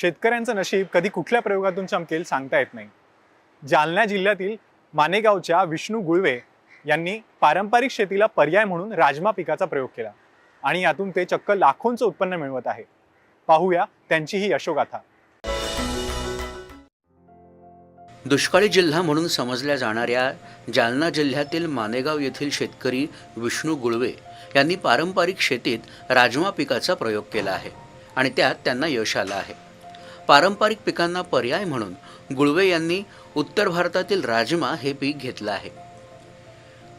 शेतकऱ्यांचं नशीब कधी कुठल्या प्रयोगातून चमकेल सांगता येत नाही. जालना जिल्ह्यातील मानेगावच्या विष्णू गुळवे यांनी पारंपरिक शेतीला पर्याय म्हणून राजमा पिकाचा प्रयोग केला आणि यातून ते चक्क लाखोंचं उत्पन्न मिळवत आहे. पाहूया त्यांची ही यशोगाथा. दुष्काळी जिल्हा म्हणून समजल्या जाणाऱ्या जालना जिल्ह्यातील मानेगाव येथील शेतकरी विष्णू गुळवे यांनी पारंपरिक शेतीत राजमा पिकाचा प्रयोग केला आहे आणि त्यात त्यांना यश आलं आहे. पारंपरिक पिकांना पर्याय म्हणून गुळवे यांनी उत्तर भारतातील राजमा हे पीक घेतलं आहे.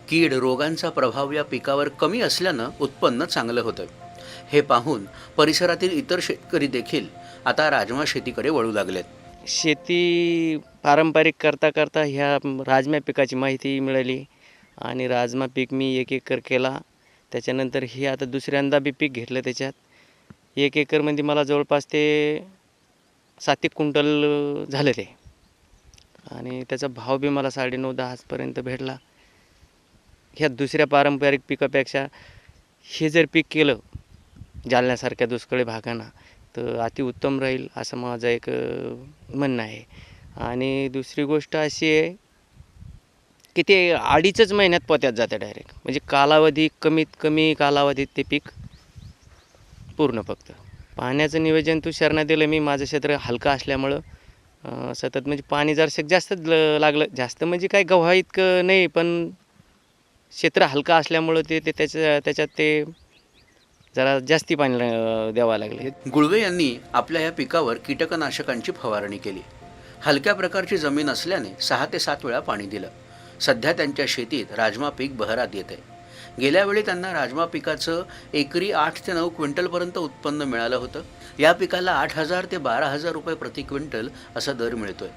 कीड रोगांचा प्रभाव या पिकावर कमी असल्यानं उत्पन्न चांगलं होतं. हे पाहून परिसरातील इतर शेतकरी देखील आता राजमा शेतीकडे वळू लागलेत. शेती पारंपरिक करता करता ह्या राजमा पिकाची माहिती मिळाली आणि राजमा पीक मी एक एकर केला. त्याच्यानंतर हे आता दुसऱ्यांदा बी पीक घेतलं त्याच्यात. एक एकरमध्ये म्हणजे मला जवळपास ते सात एक क्विंटल झालं ते. आणि त्याचा भाव बी मला साडेनऊ दहापर्यंत भेटला. ह्या दुसऱ्या पारंपरिक पिकापेक्षा हे जर पीक केलं जालन्यासारख्या दुष्काळी भागांना तर अतिउत्तम राहील असं माझं एक म्हणणं आहे. आणि दुसरी गोष्ट अशी आहे की ते अडीचच महिन्यात पोत्यात जातं डायरेक्ट म्हणजे कालावधी कमीत कमी कालावधीत ते पीक पूर्ण फक्त. पाण्याचं नियोजन तू शरणा दिलं मी माझं क्षेत्र हलकं असल्यामुळं सतत म्हणजे पाणी जर जास्त लागलं. जास्त म्हणजे काय गव्हा इतकं नाही पण क्षेत्र हलकं असल्यामुळं ते ते त्याच्या त्याच्यात ते जरा जास्ती पाणी द्यावं लागले. गुळवे यांनी आपल्या या पिकावर कीटकनाशकांची फवारणी केली. हलक्या प्रकारची जमीन असल्याने सहा ते सात वेळा पाणी दिलं. सध्या त्यांच्या शेतीत राजमा पीक बहरात येते गेल्या वेळी त्यांना राजमा पिकाचं एकरी आठ ते नऊ क्विंटलपर्यंत उत्पन्न मिळालं होतं. या पिकाला आठ हजार ते बारा हजार रुपये प्रति क्विंटल असा दर मिळतोय.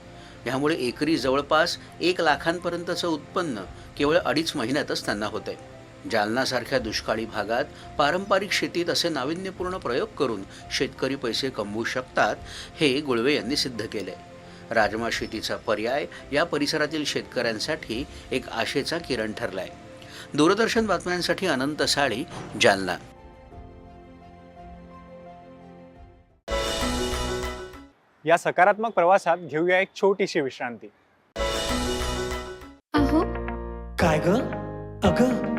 यामुळे एकरी जवळपास एक लाखांपर्यंतचं उत्पन्न केवळ अडीच महिन्यातच त्यांना होतंय. जालनासारख्या दुष्काळी भागात पारंपरिक शेतीत असे नाविन्यपूर्ण प्रयोग करून शेतकरी पैसे कमवू शकतात हे गुळवे यांनी सिद्ध केले राजमा शेतीचा पर्याय या परिसरातील शेतकऱ्यांसाठी एक आशेचा किरण ठरला आहे दूरदर्शन बातम्यांसाठी अनंत साळी जालना. या सकारात्मक प्रवासात घेऊया एक छोटीशी विश्रांती. अहो. काय ग? अगं.